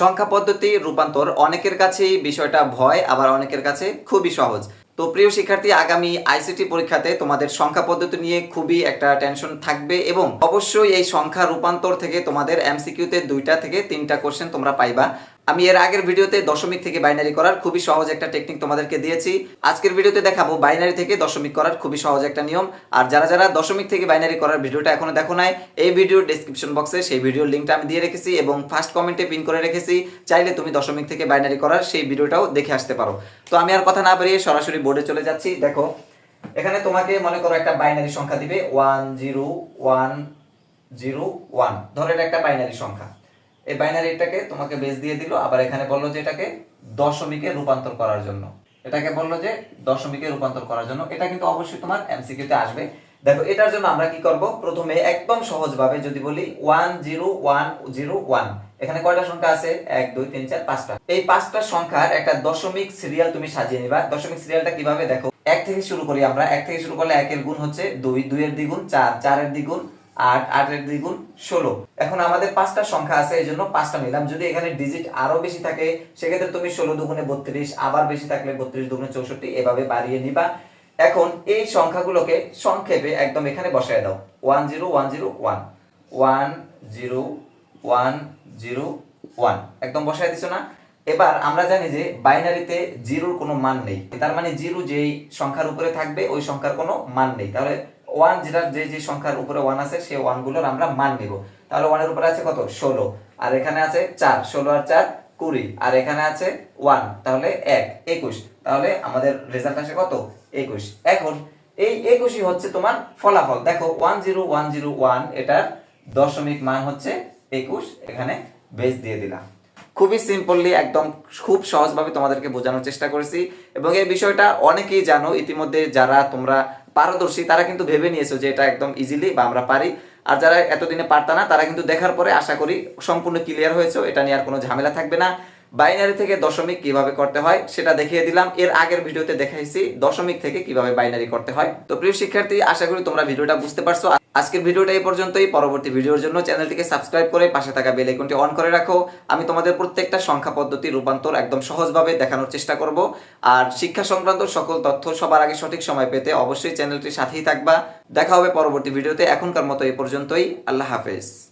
সংখ্যা পদ্ধতি, রূপান্তর অনেকের কাছেই বিষয়টা ভয়, আবার অনেকের কাছে খুবই সহজ। তো প্রিয় শিক্ষার্থী, আগামী আইসিটি পরীক্ষাতে তোমাদের সংখ্যা পদ্ধতি নিয়ে খুবই একটা টেনশন থাকবে এবং অবশ্যই এই সংখ্যা রূপান্তর থেকে তোমাদের এমসিকিউতে দুইটা থেকে তিনটা কোশ্চেন তোমরা পাইবা। আমি এর আগের ভিডিওতে দশমিক থেকে বাইনারি করার খুবই সহজ একটা টেকনিক তোমাদেরকে দিয়েছি। আজকের ভিডিওতে দেখাবো বাইনারি থেকে দশমিক করার খুবই সহজ একটা নিয়ম। আর যারা যারা দশমিক থেকে বাইনারি করার ভিডিওটা এখনও দেখো নাই, এই ভিডিওর ডেসক্রিপশন বক্সে সেই ভিডিওর লিঙ্কটা আমি দিয়ে রেখেছি এবং ফার্স্ট কমেন্টে পিন করে রেখেছি। চাইলে তুমি দশমিক থেকে বাইনারি করার সেই ভিডিওটাও দেখে আসতে পারো। তো আমি আর কথা না বাড়িয়ে সরাসরি বোর্ডে চলে যাচ্ছি। দেখো, এখানে তোমাকে মনে করো একটা বাইনারি সংখ্যা দিবে। One zero one zero one ধরো একটা বাইনারি সংখ্যা। এই বাইনারিটাকে তোমাকে বেস দিয়ে দিল, আবার এখানে বলল যে এটাকে দশমিকে রূপান্তর করার জন্য। এটাকে বলল যে দশমিকে রূপান্তর করার জন্য। এটা কিন্তু অবশ্যই তোমার এমসিকিউতে আসবে। দেখো, এটার জন্য আমরা কি করব? প্রথমে একদম সহজভাবে যদি বলি one zero one zero one এখানে কয়টা সংখ্যা আছে? এক, দুই, তিন, চার, পাঁচটা। এই পাঁচটা সংখ্যার একটা দশমিক সিরিয়াল তুমি সাজিয়ে নিবা। দশমিক সিরিয়ালটা কীভাবে? দেখো, এক থেকে শুরু করি আমরা। এক থেকে শুরু করলে একের গুণ হচ্ছে দুই, দুইয়ের দ্বিগুণ চার, চারের দ্বিগুণ আট আটের দ্বিগুণ ষোলো। এখন আমাদের পাঁচটা সংখ্যা আছে, এই জন্য পাঁচটা নিলাম। যদি এখানে ডিজিট আরও বেশি থাকে, সেক্ষেত্রে তুমি ষোলো দুগুণে বত্রিশ, আবার বেশি থাকলে বত্রিশ দুগুণে চৌষট্টি, এভাবে বাড়িয়ে নিবা। এখন এই সংখ্যাগুলোকে সংক্ষেপে একদম এখানে বসায় দাও। One zero one zero, one. One zero one zero, one. একদম বসায় দিছো না? এবার আমরা জানি যে বাইনারিতে জিরোর কোনো মান নেই। তার মানে জিরো যেই সংখ্যার উপরে থাকবে, ওই সংখ্যার কোনো মান নেই। তাহলে ওয়ান যেটার যে যে সংখ্যার উপরে ওয়ান আছে, সেই ওয়ানগুলোর আমরা মান নিব। তাহলে ওয়ানের উপরে আছে কত? ষোলো। আর এখানে আছে চার। ষোলো আর চার, কুড়ি। আর এখানে আছে ওয়ান তাহলে এক। একুশ। তাহলে আমাদের রেজাল্ট আসে কত? একুশ। এখন এই একুশই হচ্ছে তোমার ফলাফল। দেখো one zero one zero one এটার দশমিক মান হচ্ছে একুশ। এখানে বেস দিয়ে দিলাম। খুবই সিম্পলি একদম খুব সহজভাবে তোমাদেরকে বোঝানোর চেষ্টা করেছি। এবং এই বিষয়টা অনেকেই জানো, ইতিমধ্যে যারা তোমরা পারদর্শী, তারা কিন্তু ভেবে নিয়েছে যে এটা একদম ইজিলি বা আমরা পারি। আর যারা এতদিনে পারতা না, তারা কিন্তু দেখার পরে আশা করি সম্পূর্ণ ক্লিয়ার হয়েছে এটা নিয়ে আর কোনো ঝামেলা থাকবে না। বাইনারি থেকে দশমিক কীভাবে করতে হয় সেটা দেখিয়ে দিলাম। এর আগের ভিডিওতে দেখাইছি দশমিক থেকে কীভাবে বাইনারি করতে হয়। তো প্রিয় শিক্ষার্থী, আশা করি তোমরা ভিডিওটা বুঝতে পারছ। আজকের ভিডিওটা এই পর্যন্তই। পরবর্তী ভিডিওর জন্য চ্যানেলটিকে সাবস্ক্রাইব করে পাশে থাকা বেল আইকনটি অন করে রাখো। আমি তোমাদের প্রত্যেকটা সংখ্যা পদ্ধতি রূপান্তর একদম সহজভাবে দেখানোর চেষ্টা করব। আর শিক্ষা সংক্রান্ত সকল তথ্য সবার আগে সঠিক সময় পেতে অবশ্যই চ্যানেলটির সাথেই থাকবা। দেখা হবে পরবর্তী ভিডিওতে। এখনকার মতো এই পর্যন্তই। আল্লাহ হাফেজ।